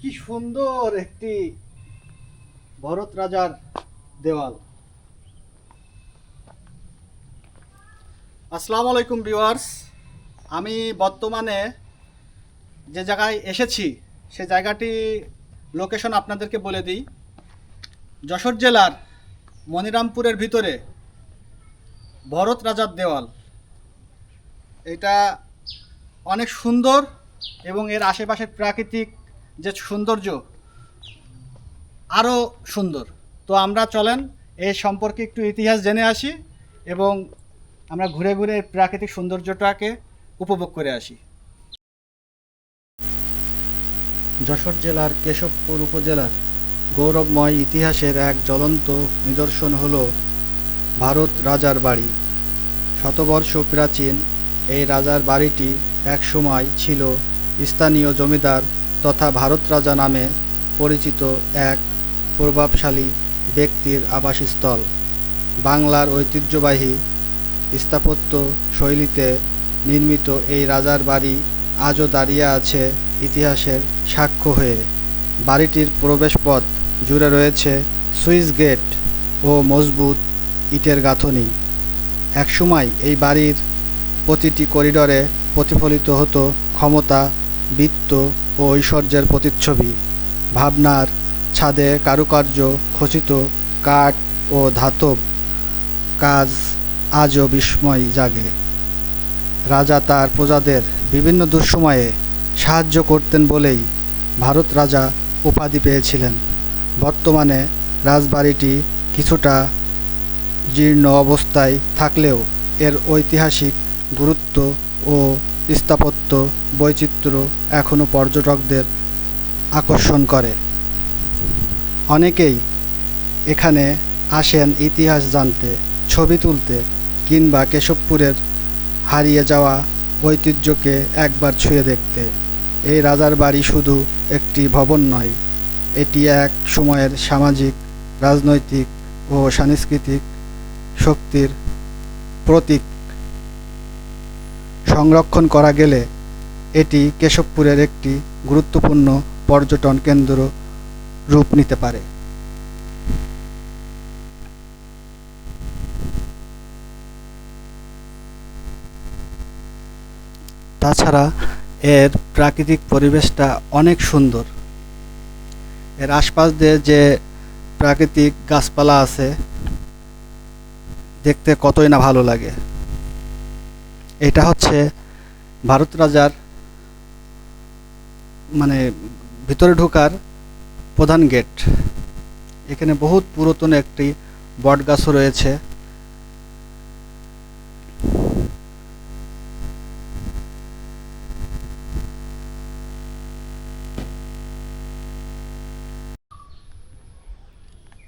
কি সুন্দর একটি ভরত রাজার দেওয়াল। আসসালামু আলাইকুম ভিউয়ার্স। আমি বর্তমানে যে জায়গায় এসেছি, সে জায়গাটি লোকেশন আপনাদেরকে বলে দিই। যশোর জেলার মনিরামপুরের ভিতরে ভরত রাজার দেওয়াল। এটা অনেক সুন্দর এবং এর আশেপাশের প্রাকৃতিক যে সৌন্দর্য আরও সুন্দর। তো আমরা চলেন এর সম্পর্কে একটু ইতিহাস জেনে আসি এবং আমরা ঘুরে ঘুরে প্রাকৃতিক সৌন্দর্যটাকে উপভোগ করে আসি। যশোর জেলার কেশবপুর উপজেলার গৌরবময় ইতিহাসের এক জ্বলন্ত নিদর্শন হল ভারত রাজার বাড়ি। শতবর্ষ প্রাচীন এই রাজার বাড়িটি একসময় ছিল স্থানীয় জমিদার তথা ভারত রাজা নামে পরিচিত এক প্রভাবশালী ব্যক্তির আবাসস্থল। বাংলার ঐতিহ্যবাহী স্থাপত্য শৈলীতে নির্মিত এই রাজার বাড়ি আজও দাঁড়িয়ে আছে ইতিহাসের সাক্ষ্য হয়ে। বাড়িটির প্রবেশপথ জুড়ে রয়েছে সুইস গেট ও মজবুত ইটের গাঁথনি। একসময় এই বাড়ির প্রতিটি করিডরে প্রতিফলিত হতো ক্ষমতা বৃত্ত ও ঐশ্বর্যের প্রতিচ্ছবি। ভাবনার ছাদে কারুকার্য খচিত কাঠ ও ধাতব। কাজ আজও বিস্ময় জাগে। রাজা তার প্রজাদের বিভিন্ন দুঃসময়ে সাহায্য করতেন বলেই ভারত রাজা উপাধি পেয়েছিলেন। বর্তমানে রাজবাড়িটি কিছুটা জীর্ণ অবস্থায় থাকলেও এর ঐতিহাসিক গুরুত্ব ও স্থাপত্য, বৈচিত্র্য এখনও পর্যটকদের আকর্ষণ করে। অনেকেই এখানে আসেন ইতিহাস জানতে, ছবি তুলতে কিংবা কেশবপুরের হারিয়ে যাওয়া ঐতিহ্যকে একবার ছুঁয়ে দেখতে। এই রাজার বাড়ি শুধু একটি ভবন নয়, এটি এক সময়ের সামাজিক, রাজনৈতিক ও সাংস্কৃতিক শক্তির প্রতীক। সংরক্ষণ করা গেলে এটি কেশবপুরের একটি গুরুত্বপূর্ণ পর্যটন কেন্দ্র রূপ নিতে পারে। তাছাড়া এর প্রাকৃতিক পরিবেশটা অনেক সুন্দর। এর আশপাশ দিয়ে যে প্রাকৃতিক গাছপালা আছে, দেখতে কতই না ভালো লাগে। এটা হচ্ছে ভারত রাজার মানে ভিতরে ঢোকার প্রধান গেট। এখানে বহুত পুরাতন একটি বট গাছও রয়েছে।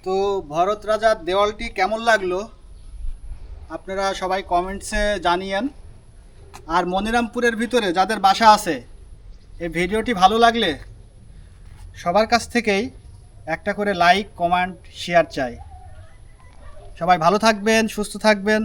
তো ভরত রাজার দেওয়ালটি কেমন লাগল? আপনারা সবাই কমেন্টসে জানিয়েন। আর মনিরামপুরের ভিতরে যাদের বাসা আছে, এই ভিডিওটি ভালো লাগলে সবার কাছ থেকেই একটা করে লাইক কমেন্ট শেয়ার চাই। সবাই ভালো থাকবেন, সুস্থ থাকবেন।